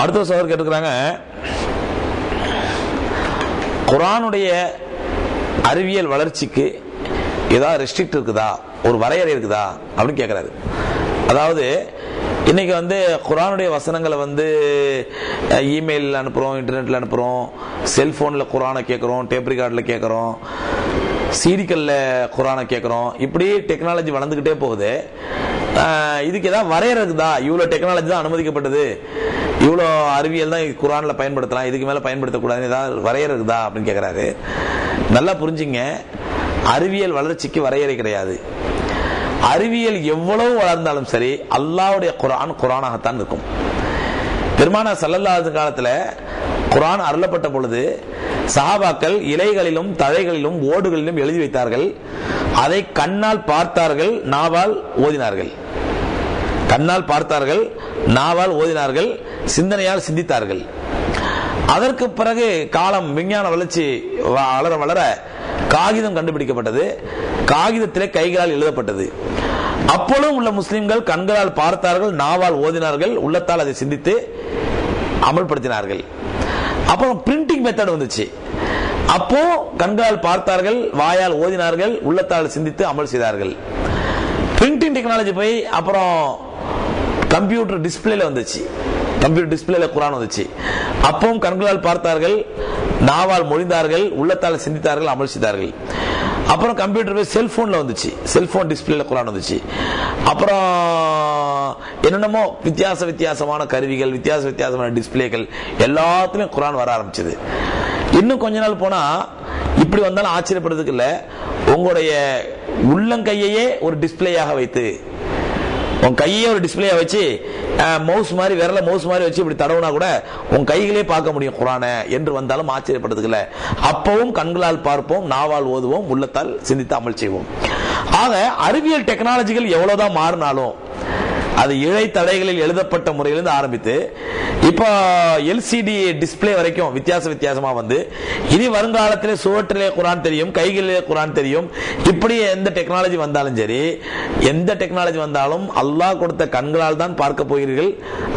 அடுத்த சோதர் கேட்டுக்கிறாங்க குரானுடைய அறிவியல் வளர்ச்சிக்கு ஏதாவது ரெஸ்ட்ரிக்ட் இருக்குதா? ஒரு வரையறை இருக்குதா? அப்படின்னு கேட்கறாரு. அதாவது இன்னைக்கு வந்து குரானுடைய வசனங்களை வந்து இமெயிலில் அனுப்புகிறோம் இன்டர்நெட்டில் அனுப்புகிறோம் செல்ஃபோனில் குரானை கேட்குறோம் டேப் ரிகார்டில் கேட்குறோம் சீடிக்கல்ல குரானை கேட்குறோம் இப்படி டெக்னாலஜி வளர்ந்துக்கிட்டே போகுது. இதுக்கு ஏதாவது வரையறை இருக்குதா? இவ்வளோ டெக்னாலஜி தான் அனுமதிக்கப்பட்டது. இவ்வளோ அறிவியல் தான் குரானில் பயன்படுத்தலாம் இதுக்கு மேலே பயன்படுத்தக்கூடாதுன்னு ஏதாவது வரையறை இருக்குதா அப்படின்னு கேட்குறாரு நல்லா புரிஞ்சுங்க. அறிவியல் வளர்ச்சிக்கு வரையறை கிடையாது. அறிவியல் எவ்வளவு வளர்ந்தாலும் சரி அல்லாவுடைய குரான் குரானாகத்தான் இருக்கும். பெருமான சல்லல்லாத காலத்துல குரான் அருளப்பட்ட பொழுது சஹாபாக்கள் இலைகளிலும் தழைகளிலும் ஓடுகளிலும் எழுதி வைத்தார்கள். அதை கண்ணால் பார்த்தார்கள் நாவால் ஓதினார்கள். கண்ணால் பார்த்தார்கள் நாவால் ஓதினார்கள். சிந்தனையால் சிந்தித்தார்கள். அதற்கு பிறகு காலம் விஞ்ஞான வளர்ச்சி வளர வளர காகிதம் கண்டுபிடிக்கப்பட்டது. காகிதத்திலே கைகளால் எழுதப்பட்டது. அப்பொழுதும் உள்ள முஸ்லிம்கள் கண்களால் பார்த்தார்கள் நாவால் ஓதினார்கள் உள்ளத்தால் அதை சிந்தித்து அமல்படுத்தினார்கள். அப்புறம் பிரிண்டிங் மெத்தட் வந்துச்சு. அப்போ கண்களால் பார்த்தார்கள் வாயால் ஓதினார்கள் உள்ளத்தால் சிந்தித்து அமல் செய்தார்கள். பிரிண்டிங் டெக்னாலஜி போய் அப்புறம் கம்ப்யூட்டர் டிஸ்பிளேல வந்துச்சு. கம்ப்யூட்டர் டிஸ்பிளேல குரான் வந்துச்சு. அப்பவும் கண்களால் பார்த்தார்கள் நாவால் மொழிந்தார்கள் உள்ளத்தால் சிந்தித்தார்கள் அமல் செய்தார்கள். அப்புறம் கம்ப்யூட்டர் போய் செல்போன்ல வந்துச்சு. செல்போன் டிஸ்பிளேல குரான் வந்துச்சு. அப்புறம் என்னென்னமோ வித்தியாச வித்தியாசமான கருவிகள் வித்தியாச வித்தியாசமான டிஸ்பிளேகள் எல்லாத்துலயும் குரான் வர ஆரம்பிச்சது. இன்னும் கொஞ்ச நாள் போனா இப்படி வந்தாலும் ஆச்சரியப்படுறதுக்கு இல்லை. உங்களுடைய உள்ளங்கையையே ஒரு டிஸ்பிளேயாக வைத்து உன் கையே ஒரு டிஸ்பிளேயை வச்சு மவுஸ் மாதிரி விரல மவுஸ் மாதிரி வச்சு இப்படி தடவுனா கூட உன் கைகளே பார்க்க முடியும் குரான என்று வந்தாலும் ஆச்சரியப்படுறதுக்கு அப்பவும் கண்களால் பார்ப்போம் நாவால் ஓதுவோம் உள்ளத்தால் சிந்தித்து அமல் செய்வோம். ஆக அறிவியல் டெக்னாலஜிகள் எவ்வளவுதான் மாறினாலும் அது இழை தடைகளில் எழுதப்பட்ட முறையிலிருந்து ஆரம்பித்து இப்போ எல்சிடி டிஸ்பிளே வரைக்கும் வித்தியாச வித்தியாசமாக வந்து இனி வருங்காலத்திலே சுவற்றிலே குரான் தெரியும் கைகளிலே குரான் தெரியும் இப்படி எந்த டெக்னாலஜி வந்தாலும் சரி எந்த டெக்னாலஜி வந்தாலும் அல்லாஹ் கொடுத்த கண்களால் தான் பார்க்க போகிறீர்கள்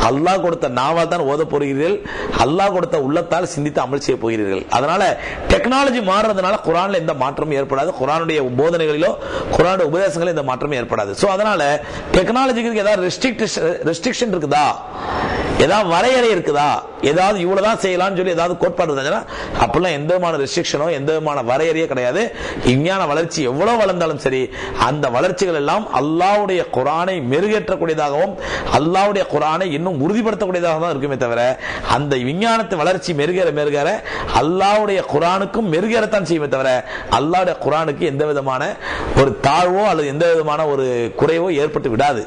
அல்லாஹ் கொடுத்த நாவால் தான் ஓத போகிறீர்கள் அல்லாஹ் கொடுத்த உள்ளத்தால் சிந்தித்து அமல் செய்ய போகிறீர்கள். அதனால டெக்னாலஜி மாறுறதுனால குரான்ல எந்த மாற்றமும் ஏற்படாது. குரானுடைய போதனைகளிலோ குரானுடைய உபதேசங்களில் எந்த மாற்றமும் ஏற்படாது. ஸோ அதனால டெக்னாலஜிக்கு ஏதாவது ரெஸ்ட்ரிக்ஷன் இருக்குதா? ஏதாவது வரையறை இருக்குதா? ஏதாவது இவ்வளவுதான் செய்யலாம்னு சொல்லி ஏதாவது கோட்பாடு இருந்துச்சுன்னா அப்படிலாம் எந்த விதமான ரெஸ்ட்ரிக்ஷனோ எந்த விதமான வரையறையே கிடையாது. விஞ்ஞான வளர்ச்சி எவ்வளவு வளர்ந்தாலும் சரி அந்த வளர்ச்சிகள் எல்லாம் அல்லாவுடைய குரானை மெருகேற்றக்கூடியதாகவும் அல்லாவுடைய குரானை இன்னும் உறுதிப்படுத்தக்கூடியதாக தான் இருக்குமே தவிர அந்த விஞ்ஞானத்து வளர்ச்சி மெருகேற மெருகேற அல்லாவுடைய குரானுக்கும் மெருகேறத்தான் செய்யுமே தவிர அல்லாவுடைய குரானுக்கு எந்த விதமான ஒரு தாழ்வோ அல்லது எந்த விதமான ஒரு குறைவோ ஏற்பட்டு விடாது.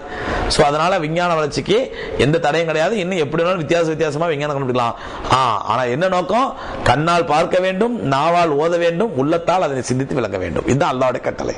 ஸோ அதனால விஞ்ஞான வளர்ச்சிக்கு எந்த தடையும் கிடையாது. இன்னும் எப்படி வேணாலும் வித்தியாச வித்தியாசமா விஞ்ஞானம் கண்டுபிடிக்கலாம். ஆ, ஆனா என்ன நோக்கம்? கண்ணால் பார்க்க வேண்டும் நாவால் ஓத வேண்டும் உள்ளத்தால் அதனை சிந்தித்து விளங்க வேண்டும். இதுதான் அல்லாவுடைய கட்டளை.